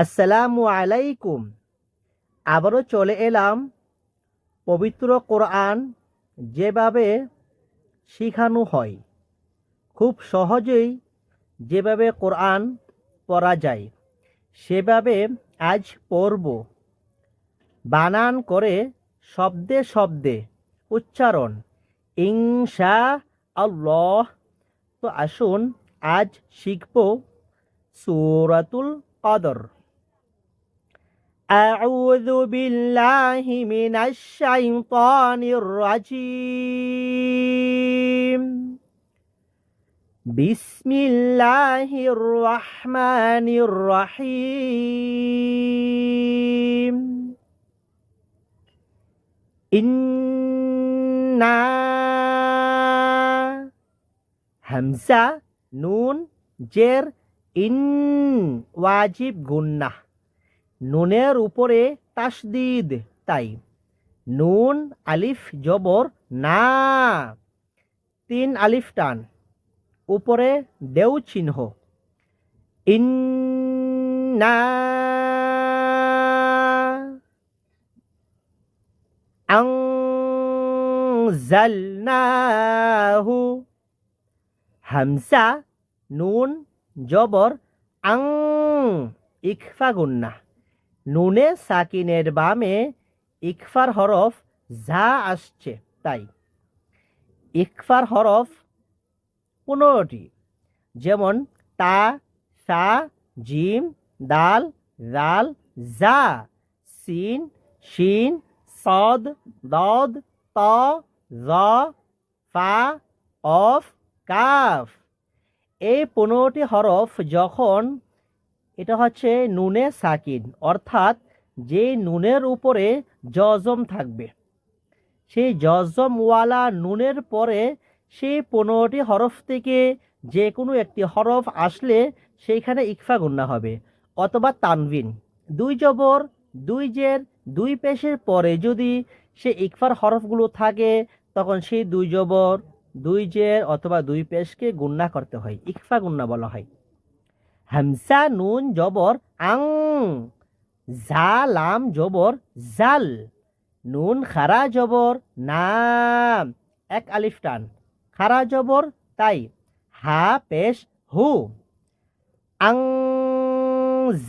আসসালামু আলাইকুম। আবারও চলে এলাম পবিত্র কোরআন যেভাবে শিখানো হয়। খুব সহজেই যেভাবে কোরআন পড়া যায়, সেভাবে আজ পড়ব। বানান করে শব্দে শব্দে উচ্চারণ, ইনশা আল্লাহ। তো আসুন আজ শিখব সূরাতুল কদর। أعوذ بالله من الشيطان الرجيم بسم الله الرحمن الرحيم إنا همزة نون جر إن واجب جنّة নুনের উপরে তাসদিদ, তাই। নুন, আলিফ, জবর, না। তিন আলিফ টান। উপরে দেউ চিহ্ন। ইন্না আংজালনাহু। হামসা, নুন, জবর, আং ইকফা গুন্না। নুনে সাকিনের বামে ইকফার হরফ যা আসছে, তাই। ইকফার হরফ পনেরোটি, যেমন তা সা জিম, দাল, রাল জা সিন, শিন, সদ, দদ, ত, র, ফা, অফ, কাফ। এই পনেরোটি হরফ যখন এটা হচ্ছে নুনে সাকিন, অর্থাৎ যে নুনের উপরে জজম থাকবে। সেই জজমওয়ালা নুনের পরে সেই পনেরোটি হরফ থেকে যে কোনো একটি হরফ আসলে সেইখানে ইকফা গুন্না হবে, অথবা তানবিন দুই জবর, দুই জের, দুই পেশের পরে যদি সে ইকফার হরফগুলো থাকে, তখন সেই দুই জবর, দুই জের অথবা দুই পেশকে গুন্না করতে হয়, ইকফা গুন্না বলা হয়। হামসা নুন জবর আং, জা লাম জবর জাল, নুন খারা জবর নাম। এক আলিফ টান। খারা জবর তাই। হা পেশ হু। আং,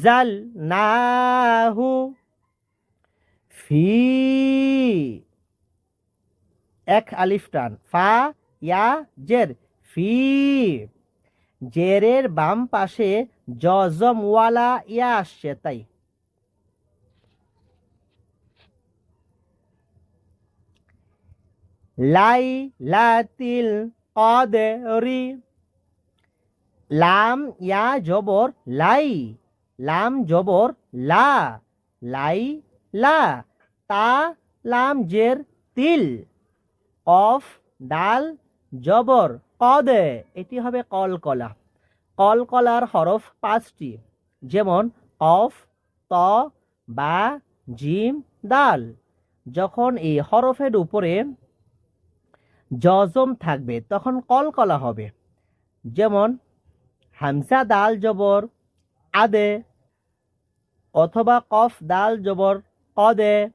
জাল নাহু ফি। এক আলিফ টান। ফা, ইয়া, জের। ফি। জেরের বাম পাশে জজমওয়ালা ইয়া আসছে, তাই। লাই লাতিল কদরি, লাম ইয়া জবর লাই, লাম জবর লা, লাই লা, তা লাম জের তিল, অফ ডাল জবর। কদে, এটি হবে কলকলা। কলকলার হরফ পাঁচটি, যেমন অফ, ত, বা, জিম, দাল। যখন এই হরফের উপরে জজম থাকবে, তখন কলকলা হবে। যেমন হামসা দাল জবর, আদে, অথবা কফ দাল জবর, কদে,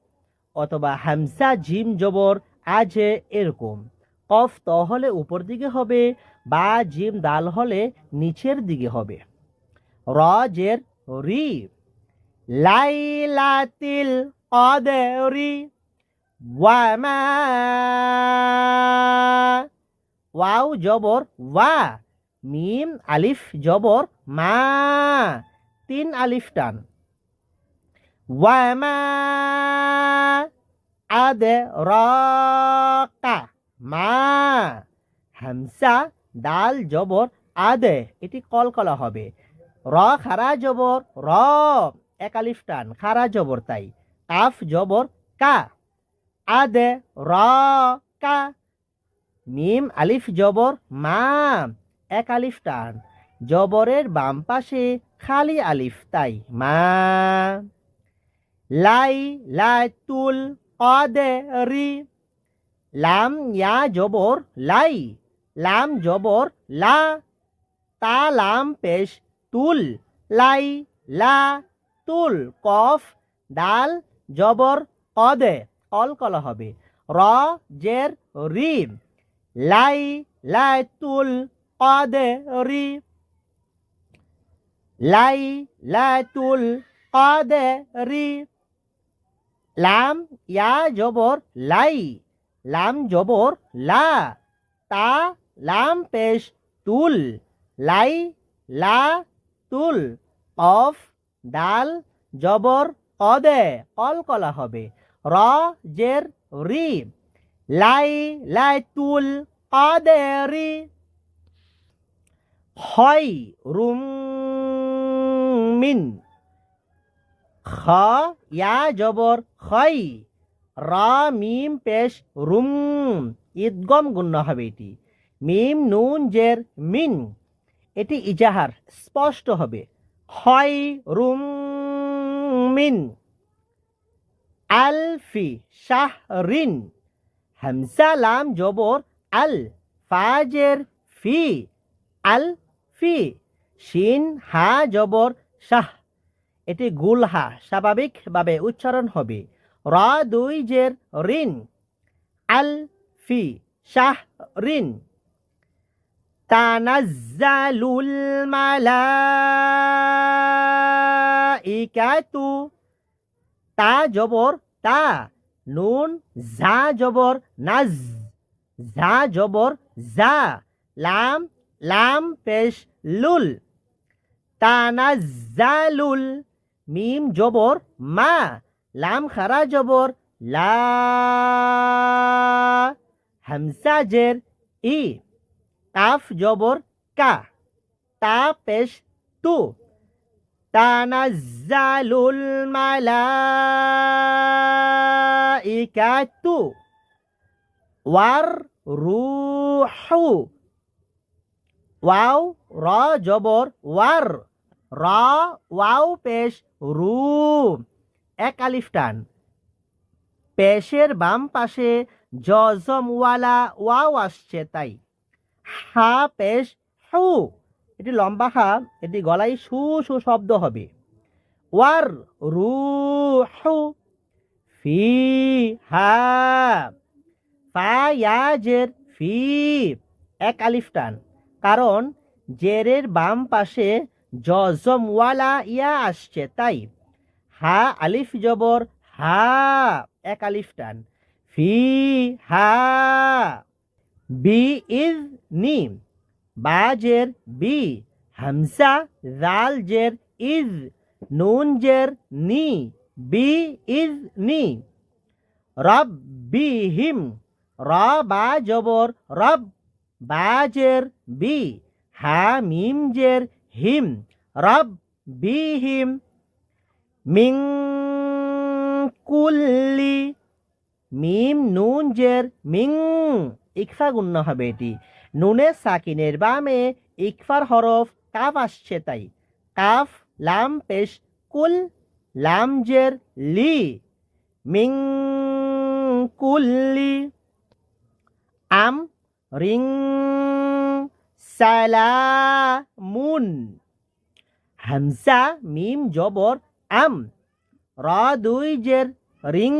অথবা হামসা জিম জবর, আজে, এরকম। কফ ত হলে উপর দিকে হবে, বা জিম দাল হলে নিচের দিকে হবে। র জের রি, লাইলাতিল কদরি ওয়ামা, ওয়াও জবর ওয়া, মিম আলিফ জবর মা, তিন আলিফ টান। ওয়ামা আদে রকা মা, হামসা, দাল, জবর, আদে, এটি কলকলা হবে। র, খারা, জবর, র, এক আলিফ টান, খারা, জবর তাই। কাফ, জবর, কা। আদে, র, কা। মিম, আলিফ, জবর, মা, এক আলিফ টান। জবরের বাম পাশে খালি আলিফ তাই, মা। লাই লাই তুল কদেরি লাম ইয়া জবর লাই, লাম জবর লা, তা লাম পেশ তুল, লাই, লা, তুল, কফ ডাল জবর, কদে কলকলা হবে, র, জের রি লাই লাই, তুল, কদে, রি, লাই লাই, তুল, কদে, রি, লাম ইয়া জবর, লাই লাম জবর, লা, তা, লাম পেশ, তুল, লাই, লা, তুল, অফ দাল জবর কদে কলকলা হবে। র, জের, রি, লাই লাই, তুল কদে রি। হয় রুম, মিন। খ, ইয়া, জবর খই রা, মিম, পেশ, রুম, ঈদগম গুণ্য হবে এটি। মিম, নুন, জের, মিন, এটি ইজাহার, স্পষ্ট হবে। হয় রুম, মিন, আলফি, শাহ, রিন, হামসা, লাম, জবর, আল, ফাজের, ফি, আল, ফি, শিন, হা, জবর, শাহ। এটি গুলহা, স্বাভাবিকভাবে উচ্চারণ হবে। র দুই জের রিন আল ফি শাহ রিন তানাজ্জালুল মালাইকাতু। তা জবর তা, নুন যা জবর নাজ যা জবর যা লাম লাম পেশ লুল। তানাজ্জালুল মিম জবর মা লাম খারা জবর, লা হামসা ই, কাফ জবর, কা, তা পেশ, তু, তানাজ্জালুল মালাইকাতু, ওয়ার রুহু, ওয়াও, র জবর, ওয়ার, র, ওয়াও পেশ, রু এক আলিফ টান। পেশের বাম পাশে জজমওয়ালা ওয়াও আসছে তাই। হা, পেশ, হু, এটি লম্বা হা, এটি গলায় সু সু শব্দ হবে। ওয়ার, রু, হু, ফি, হা, ফা ইয়াজের ফি, এক আলিফ টান। কারণ জেরের বাম পাশে জজমওয়ালা ইয়া আসছে তাই। হা আলিফ জবর, হা, এক আলিফ টান। ফি, হা, বি ইজ নি বাজের, বি, হামসা, জাল জের, ইজ, নুন জের, নি, বি ইজ নি। রব বি হিম র বা জবর, রব বাজের, বি, হা মিম জের, হিম। রব বি হিম মিং কুল্লি মিম নুন জের মিং ইকফা গুণ্য হবে এটি নুনের সাকিনের বামে ইকফার হরফ কাফ আসছে তাই কাফ লাম পেশ কুল লাম জের লি মিং কুল্লি আম রিং সালামুন হামসা মিম জবর আম। র দুই জের রিং।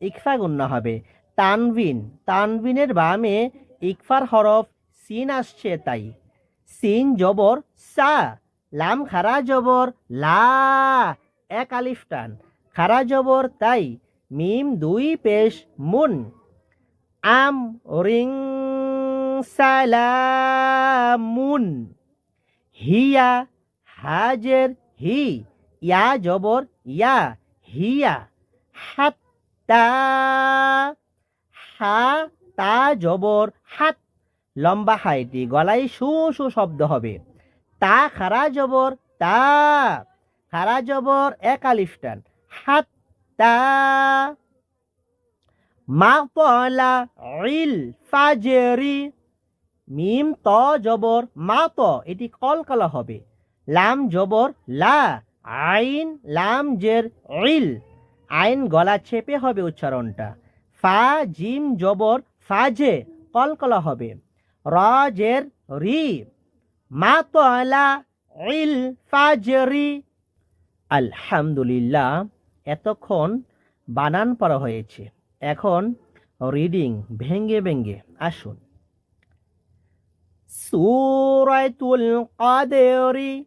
ইকফা গুণ্য হবে। তানবিন। তানবিনের বামে ইকফার হরফ সিন আসছে তাই। সিন জবর সা। লাম খারা জবর লা। এক আলিফ টান। খারা জবর তাই। মিম দুই পেশ মুন। আম রিং সালামুন। হিয়া হাজের হি। ইয়া জবর, ইয়া হিয়া, হাত্তা, হা, তা জবর, হাত। লম্বা হাইটি, গলায় সু সু শব্দ হবে। তা খারা জবর, তা। খারা জবর, এক আলিফটান হাত তা মা পলা ইল ফাজেরি। মিম ত জবর, মা ত, এটি কলকলা হবে। লাম জবর, লা। আইন লাম জের ইল। আইন গলা চেপে হবে উচ্চারণটা। ফা, জিম, জবর, ফাজে, কলকলা হবে। র, জের, রি। মা তলা ইল, ফাজরি। আলহামদুলিল্লাহ, এতক্ষণ বানান পড়া হয়েছে। এখন রিডিং ভেঙ্গে ভেঙ্গে আসুন। সুরাতুল কাদেরি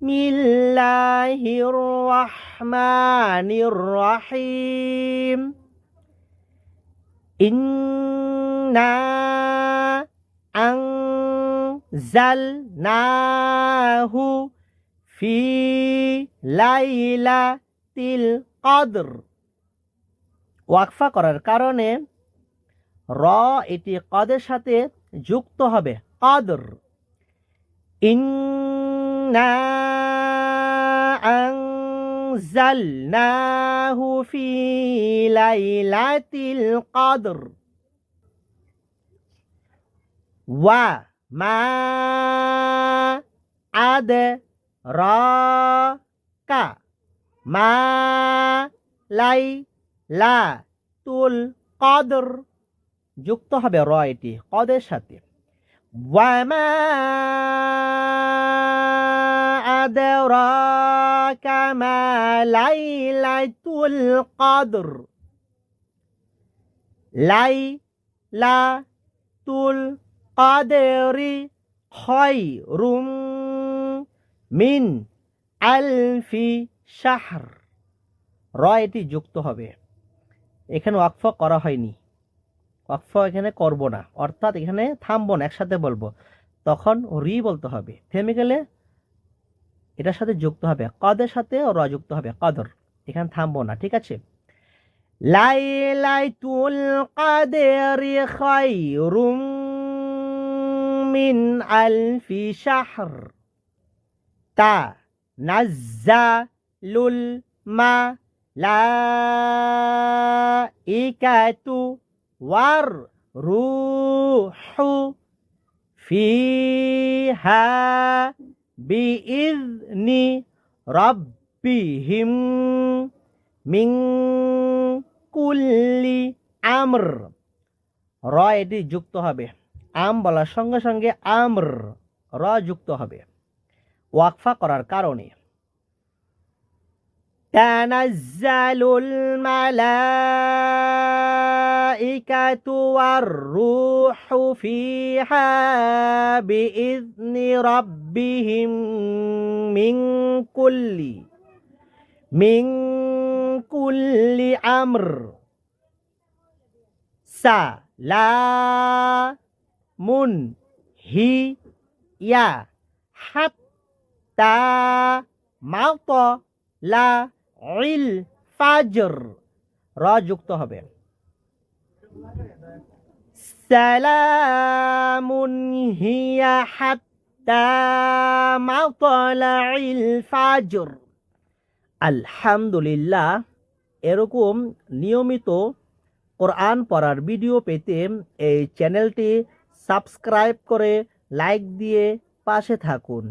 বিসমিল্লাহির রহমানির রহিম ইন্না আনজালনাহু ফি লাইলাতিল কদর ওয়াকফা করার কারণে র এটি কদের সাথে যুক্ত হবে, কদর। ইন্না আনজালনাহু ফি লাইলাতিল কদর ওয়া মা আদ কা মা লাই লা তুল কদর যুক্ত হবে র এটি, কদের সাথে। মা লাইলাতুল কদর লাই লা তুল কদরি খয়রুম মিন আলফি শাহর র এটি যুক্ত হবে। এখানে ওয়াকফ করা হয়নি। ওয়াকফ এখানে করব না। অর্থাৎ এখানে থামবো না, একসাথে বলব। তখন রি বলতে হবে। থেমে গেলে এটার সাথে যুক্ত হবে। কদের সাথে র যুক্ত হবে। কদর। এখানে থামবো না, ঠিক আছে? লাইলাতুল কাদেরি খায়রুম মিন আলফি শাহর। তা নাজ্জালুল মা লাইকাতু ওয়ার রুহু ফিহা বিইzni রব্বিহিম মিং কুল্লি আমর র এটি যুক্ত হবে। আম বলার সঙ্গে সঙ্গে আমর র যুক্ত হবে। ওয়াকফা করার কারণে। তানাজ্জালুল মালা الملائكة والروح فيها بإذن ربهم من كل من كل أمر سلام هي حتى مطلع ইল ফাজর র যুক্ত হবে সালামুন হাত্তা মাতলাইল ফাজর আলহামদুলিল্লাহ, এরকম নিয়মিত কোরআন পড়ার ভিডিও পেতে এই চ্যানেলটি সাবস্ক্রাইব করে লাইক দিয়ে পাশে থাকুন।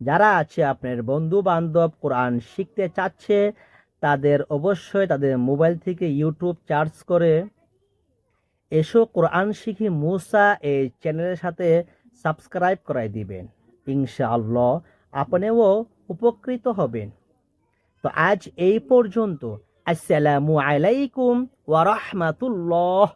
যারা আছে আপনার বন্ধু বান্ধব কোরআন শিখতে চাচ্ছে তাদের অবশ্যই তাদের মোবাইল থেকে ইউটিউব চার্জ করে এসো কোরআন শিখি মুসা এই চ্যানেলের সাথে সাবস্ক্রাইব করাই দিবেন। ইনশাআল্লাহ আপনিও উপকৃত হবেন। তো আজ এই পর্যন্ত। আসসালামু আলাইকুম ওয়া রাহমাতুল্লাহ।